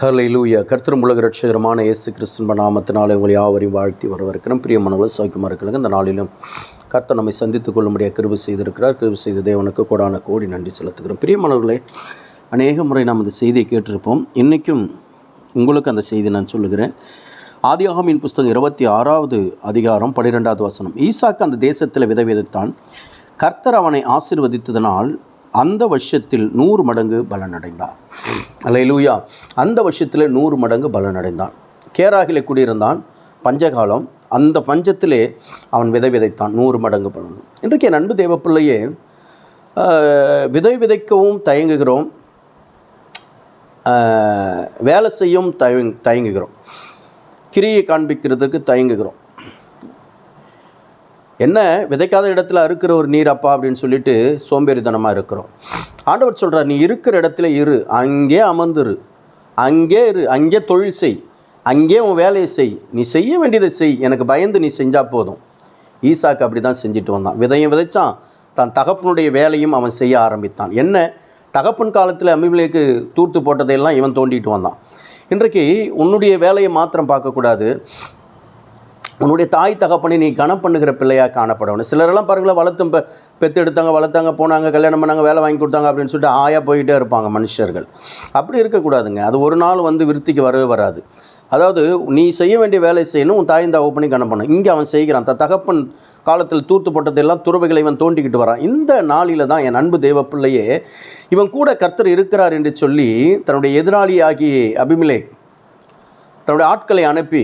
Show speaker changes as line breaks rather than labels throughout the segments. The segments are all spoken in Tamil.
ஹலையிலூயா கர்த்தரும் உலக ரட்சகரமான இயேசு கிறிஸ்துவ நாமத்தினாலே உங்களை யாவரையும் வாழ்த்தி வரவிருக்கிறோம் பிரியமானவர்கள் சௌக்கியமாக இருக்கிறாங்க இந்த நாளிலும் கர்த்தர் நம்மை சந்தித்துக் கொள்ளும்படியாக கிருபை செய்திருக்கிறார். கிருபை செய்த தேவனுக்கு கோடான கோடி நன்றி செலுத்துகிறோம். பிரியமானவர்களே அநேக முறை நாம் இந்த செய்தியை கேட்டிருப்போம். இன்றைக்கும் உங்களுக்கு அந்த செய்தி நான் சொல்லுகிறேன். ஆதியாகமின் புஸ்தகம் இருபத்தி ஆறாவது அதிகாரம் பன்னிரெண்டாவது வசனம். ஈசாக்கு அந்த தேசத்தில் விதை விதைத்தான் கர்த்தர் அவனை ஆசிர்வதித்ததனால் அந்த வருஷத்தில் நூறு மடங்கு பலனடைந்தான். அல்லேலூயா. அந்த வருஷத்தில் நூறு மடங்கு பலனடைந்தான். கேராகிலே குடியிருந்தான் பஞ்சகாலம். அந்த பஞ்சத்திலே அவன் விதை விதைத்தான் நூறு மடங்கு பலன். இன்றைக்கு என் அன்பு தேவப்பிள்ளையே விதை விதைக்கவும் தயங்குகிறோம். வேலை செய்யும் தயங் தயங்குகிறோம். கிரியை காண்பிக்கிறதுக்கு தயங்குகிறோம். என்ன விதைக்காத இடத்துல அறுக்கிற ஒரு நீர் அப்பா அப்படின்னு சொல்லிட்டு சோம்பேறித்தனமாக இருக்கிறோம். ஆண்டவர் சொல்கிறார் நீ இருக்கிற இடத்துல இரு அங்கே அமர்ந்துரு. அங்கே இரு அங்கே தொழில் செய். அங்கே உன் வேலையை செய். நீ செய்ய வேண்டியதை செய். எனக்கு பயந்து நீ செஞ்சால் போதும். ஈசாக்கு அப்படி தான் செஞ்சுட்டு வந்தான். விதையும் விதைச்சான். தன் தகப்பனுடைய வேலையும் அவன் செய்ய ஆரம்பித்தான். என்ன? தகப்பன் காலத்தில் அமிவிலேக்கு தூர்த்து போட்டதையெல்லாம் இவன் தோண்டிட்டு வந்தான். இன்றைக்கு உன்னுடைய வேலையை மாத்திரம் பார்க்கக்கூடாது. உன்னுடைய தாய் தகப்பனை நீ கனம் பண்ணுகிற பிள்ளையாக காணப்படணும். சிலரெல்லாம் பாருங்களேன் வளர்த்தும் பெற்று எடுத்தாங்க வளர்த்தாங்க போனாங்க கல்யாணம் பண்ணாங்க வேலை வாங்கி கொடுத்தாங்க அப்படின்னு சொல்லிட்டு ஆயா போயிட்டே இருப்பாங்க மனுஷர்கள். அப்படி இருக்கக்கூடாதுங்க. அது ஒரு நாள் வந்து விருத்திக்கு வரவே வராது. அதாவது நீ செய்ய வேண்டிய வேலை செய்யணும் உன் தாயின் தகப்பனை கனம் பண்ணணும். இங்கே அவன் செய்கிறான். த தகப்பன் காலத்தில் தூத்து போட்டதெல்லாம் துறவைகளை இவன் தோண்டிக்கிட்டு வரான். இந்த நாளில் தான் என் அன்பு தெய்வ பிள்ளையே இவன் கூட கர்த்தர் இருக்கிறார் என்று சொல்லி தன்னுடைய எதிராளியாகி அபிமிலேக் தன்னுடைய ஆட்களை அனுப்பி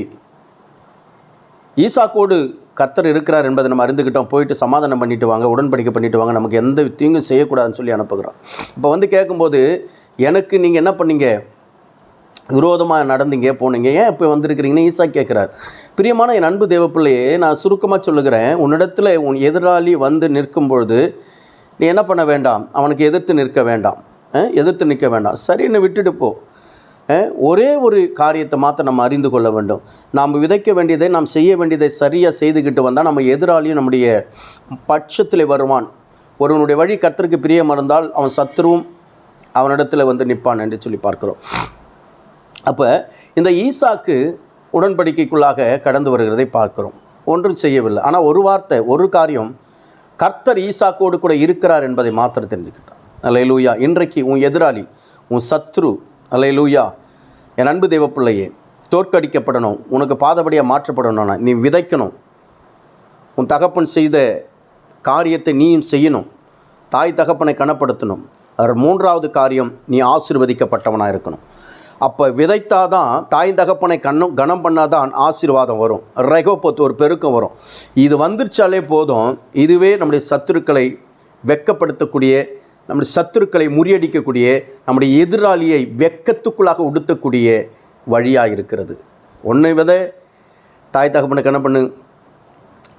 ஈசாக்கோடு கர்த்தர் இருக்கிறார் என்பதை நம்ம அறிந்துக்கிட்டோம். போயிட்டு சமாதானம் பண்ணிட்டு வாங்க உடன்படிக்கை பண்ணிட்டு வாங்க. நமக்கு எந்த தீங்கும் செய்யக்கூடாதுன்னு சொல்லி அனுப்புகிறோம். இப்போ வந்து கேட்கும்போது எனக்கு நீங்கள் என்ன பண்ணீங்க? விரோதமாக நடந்தீங்க போனீங்க. ஏன் இப்போ வந்திருக்கிறீங்கன்னு ஈசா கேட்குறார். பிரியமான என் அன்பு தேவப்பிள்ளையே நான் சுருக்கமாக சொல்லுகிறேன். உன்னிடத்தில் உன் எதிராளி வந்து நிற்கும் பொழுது நீ என்ன பண்ண வேண்டாம்? அவனுக்கு எதிர்த்து நிற்க வேண்டாம். எதிர்த்து நிற்க வேண்டாம். சரின்னு விட்டுட்டு போ. ஒரே ஒரு காரியத்தை மாற்ற நம்ம அறிந்து கொள்ள வேண்டும். நாம் விதைக்க வேண்டியதை நாம் செய்ய வேண்டியதை சரியாக செய்துக்கிட்டு வந்தால் நம்ம எதிராளியும் நம்முடைய பட்சத்தில் வருவான். ஒருவனுடைய வழி கர்த்தருக்கு பிரியமாக இருந்தால் அவன் சத்ருவும் அவனிடத்தில் வந்து நிற்பான் என்று சொல்லி பார்க்கிறோம். அப்போ இந்த ஈசாக்கு உடன்படிக்கைக்குள்ளாக கடந்து வருகிறதை பார்க்கிறோம். ஒன்றும் செய்யவில்லை. ஆனால் ஒரு வார்த்தை ஒரு காரியம் கர்த்தர் ஈசாக்கோடு கூட இருக்கிறார் என்பதை மாத்திரம் தெரிஞ்சுக்கிட்டான். அல்லேலூயா. இன்றைக்கு உன் எதிராளி உன் சத்ரு அல்லேலூயா. என் அன்பு தெய்வப்பிள்ளையே தோற்கடிக்கப்படணும். உனக்கு பாதபடியாக மாற்றப்படணும்னா நீ விதைக்கணும். உன் தகப்பன் செய்த காரியத்தை நீயும் செய்யணும். தாய் தகப்பனை கனப்படுத்தணும். அவர் மூன்றாவது காரியம் நீ ஆசிர்வதிக்கப்பட்டவனாக இருக்கணும். அப்போ விதைத்தாதான் தாய் தகப்பனை கண்ணும் கனம் பண்ணாதான் ஆசீர்வாதம் வரும். ரகோபத்து ஒரு பெருக்கம் வரும். இது வந்துருச்சாலே போதும். இதுவே நம்முடைய சத்துருக்களை வெட்கப்படுத்தக்கூடிய நம்முடைய சத்துருக்களை முறியடிக்கக்கூடிய நம்முடைய எதிராளியை வெக்கத்துக்குள்ளாக உடுத்தக்கூடிய வழியாக இருக்கிறது. ஒன்று வித தாய் தகப்பனுக்கு என்ன பண்ணு?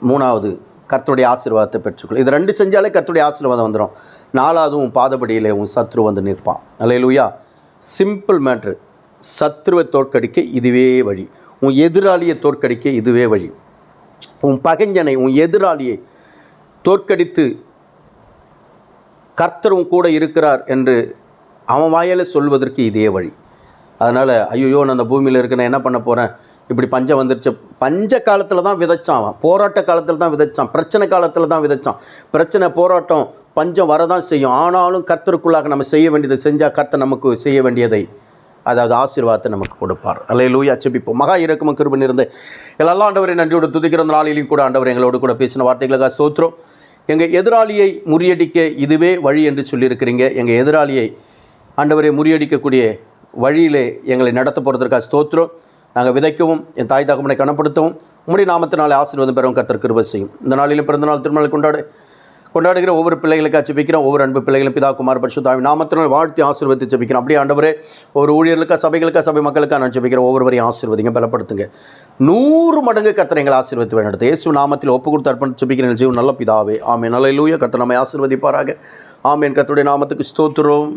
மூணாவது கர்த்தருடைய ஆசீர்வாதத்தை பெற்றுக்கொள். இது ரெண்டு செஞ்சாலே கர்த்தருடைய ஆசீர்வாதம் வந்துடும் நாலாவது உன் பாதபடியிலே உன் சத்ரு வந்து நிற்பான். அல்லேலூயா. சிம்பிள் மேட்ரு சத்ருவை தோற்கடிக்க இதுவே வழி. உன் எதிராளியை தோற்கடிக்க இதுவே வழி. உன் பகைஞனை உன் எதிராளியை தோற்கடித்து கர்த்தரும் கூட இருக்கிறார் என்று அவன் வாயால் சொல்வதற்கு இதே வழி. அதனால் ஐயோ நான் அந்த பூமியில் இருக்க நான் என்ன பண்ண போகிறேன் இப்படி பஞ்சம் வந்துருச்சு. பஞ்ச காலத்தில் தான் விதைச்சான் அவன். போராட்ட காலத்தில் தான் விதைச்சான். பிரச்சனை காலத்தில் தான் விதைச்சான். பிரச்சனை போராட்டம் பஞ்சம் வரதான் செய்யும். ஆனாலும் கர்த்தருக்குள்ளாக நம்ம செய்ய வேண்டியதை செஞ்சால் கர்த்தர் நமக்கு செய்ய வேண்டியதை அதாவது ஆசீர்வாதத்தை நமக்கு கொடுப்பார். அல்லையிலூயா செபிப்போம் மகா இறக்கமும் கிருபன் இருந்து எல்லாம் ஆண்டவரை நன்றியோடு துதிக்கிற நாளிலையும் கூட ஆண்டவர் எங்களோடு கூட பேசின வார்த்தைகளுக்காக சோத்திரம். எங்கள் எதிராளியை முறியடிக்க இதுவே வழி என்று சொல்லியிருக்கிறீங்க. எங்கள் எதிராளியை ஆண்டவரை முறியடிக்கக்கூடிய வழியிலே எங்களை நடத்த போகிறதற்காக ஸ்தோத்திரம். நாங்கள் விதைக்கவும் என் தாய் தகவனை கனப்படுத்தவும் உம்முடைய நாமத்தினாலே ஆசீர்வாதம் பெறவும் கர்த்தர் செய்யும். இந்த நாளிலும் பிறந்தநாள் திருமணம் கொண்டாட. கொண்டாடுகிற ஒவ்வொரு பிள்ளைகளுக்கு ஜெபிக்கிறோம் ஒவ்வொரு அன்பு பிள்ளைகளும் பிதா குமார் பரிசுத்தாவி நாமத்தினால் வாழ்த்தி ஆசீர்வதித்து ஜெபிக்கிறோம். அப்படியே ஆண்டவரே ஒரு ஊழியர்களுக்கா சபைகளுக்கா சபை மக்களுக்கா நான் ஜெபிக்கிறேன் ஒவ்வொருவரையும் ஆசீர்வதிங்க பலப்படுத்துங்க. நூறு மடங்கு கத்தரை எங்களை ஆசீர்வதித்து வேண்டது இயேசு நாமத்தில் ஒப்பு கொடுத்து அர்ப்பணித்து ஜெபிக்கிறேன். ஜீவன் நல்ல பிதாவே. ஆமே நல்ல லூய கத்தனை நம்மை ஆசீர்வதிப்பாராக. ஆமேன். கத்துடைய நாமத்துக்கு ஸ்தோத்திரம்.